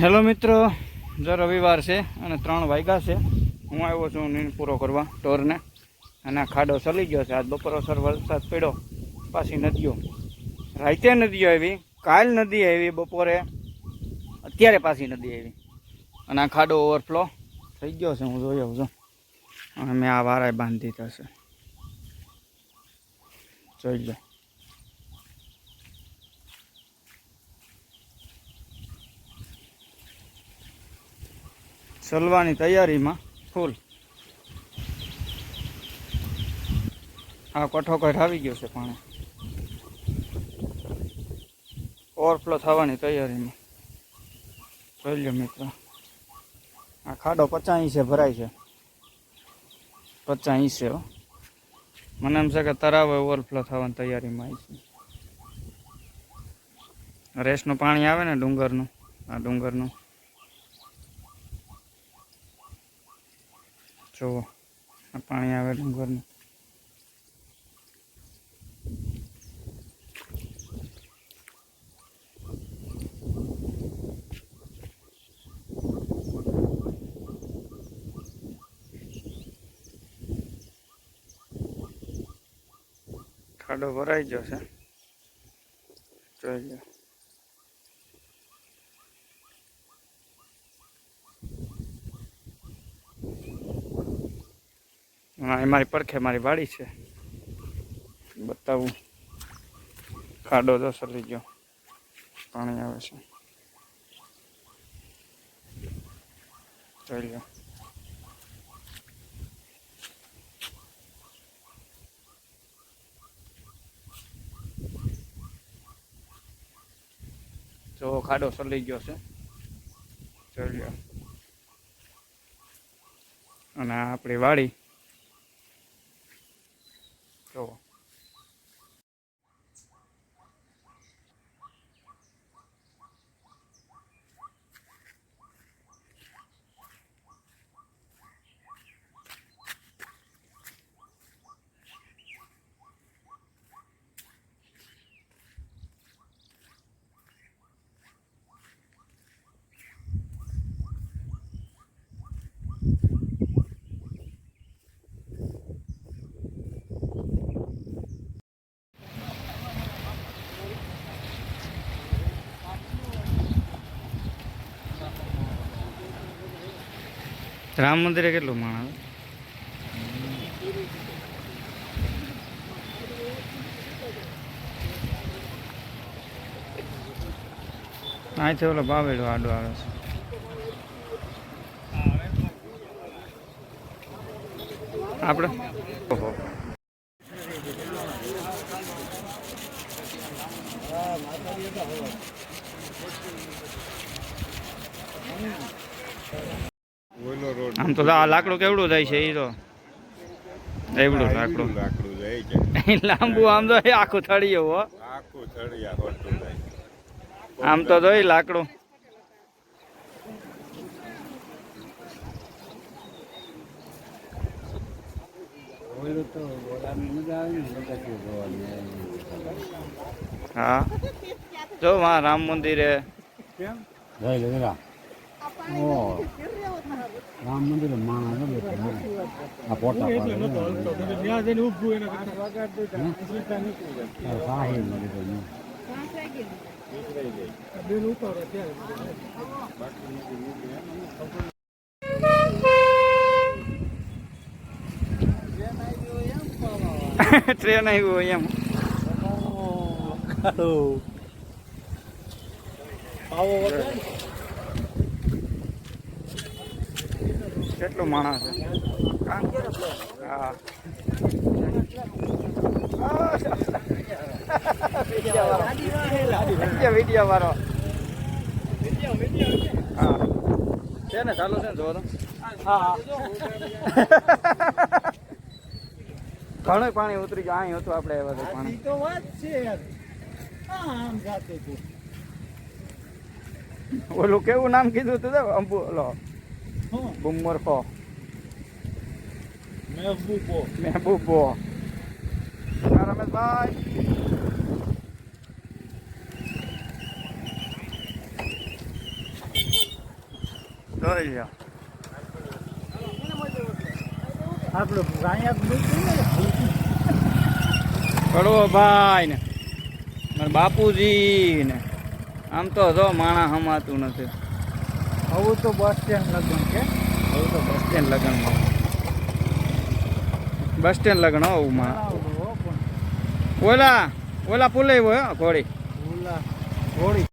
Hello મિત્રો, જો રવિવાર છે અને ત્રણ વાગ્યા છે. હું આવ્યો છું નીંદ પૂરો કરવા, ટોરને. અને ખાડો ચલી ગયો છે. આજ બપોરસર વરસાદ પડ્યો. પાછી નદીઓ. રાતે નદીઓ આવી, કાલ નદી આવી બપોરે. અત્યારે પાછી નદી આવી. અને આ ખાડો ઓવરફ્લો થઈ ગયો છે. હું જોઈ આવું છું. અને મેં આ વારાય બાંધી થશે જોઈ લો. ચલવાની તૈયારીમાં ફૂલ. આ કઠોકઠ આવી ગયો છે પાણી. ઓવરફ્લો થવાની તૈયારીમાં. જોઈ લો મિત્રો. આ ખાડો પચાસ છે, ભરાય છે. પચાસ છે મને એમ છે કે તરાવ ઓવરફ્લો થવાની તૈયારીમાં આવી છે. રેસનું પાણી આવે ને ડુંગરનું, આ ડુંગરનું. આ પાણી આવે ડુંગરનું. ખાડો ભરાઈ ગયો છે. જોઈ લો. હા એ મારી પડખે મારી વાડી છે. બતાવું. ખાડો તો સરી ગયો. પાણી આવે છે. જોઈ જો ખાડો સલી ગયો છે. જોઈ અને આપણી વાડી જો રામ મંદિરે કેટલું માણ આવે? અહીંથી ઓલો બાવેડો આડો આવે છે. આપણે. આમ તો આ લાકડું કેવડું થાય છે એ તો? એવડું લાકડું. લાકડું જાય. છે લાંબુ આમ તો આખું થળિયું હો. આખું થળિયા આમ તો જોઈ લાકડું. હા? જો માં રામ મંદિરે. જય લેલા ઓ. રામ મંદિર. આ પોતા પાડે છે. ને. આ સાહિલ મંદિર છે ને. ટ્રેન આવ્યું એમ. કેટલું માણસ હા. હા વીડિયો વાળો. હા. છે ને ચાલુ છે ને જોવો તો. હા. ઘણું પાણી ઉતરી ગયું. અહીં હતું આપણે આવ્યા પાણી. તો વાત છે આમ જાતે ઓલું કેવું નામ કીધું તું અંબુ ઓલો બુમરખો મહેબૂબો. મહેબૂબો. રમેશભાઈ. આપણું અહીંયા કડવો ભાઈ ને. મારા બાપુજી ને આમ તો જો માણા હમાતું નથી. આવું તો બસ સ્ટેન્ડ લગ્ન છે. આવું તો બસ સ્ટેન્ડ લગ્નમાં. બસ સ્ટેન્ડ લગ્ન હોવું માં ઓલા ઓલા પુલે હોય ઘોડી. ઓલા ઘોડી.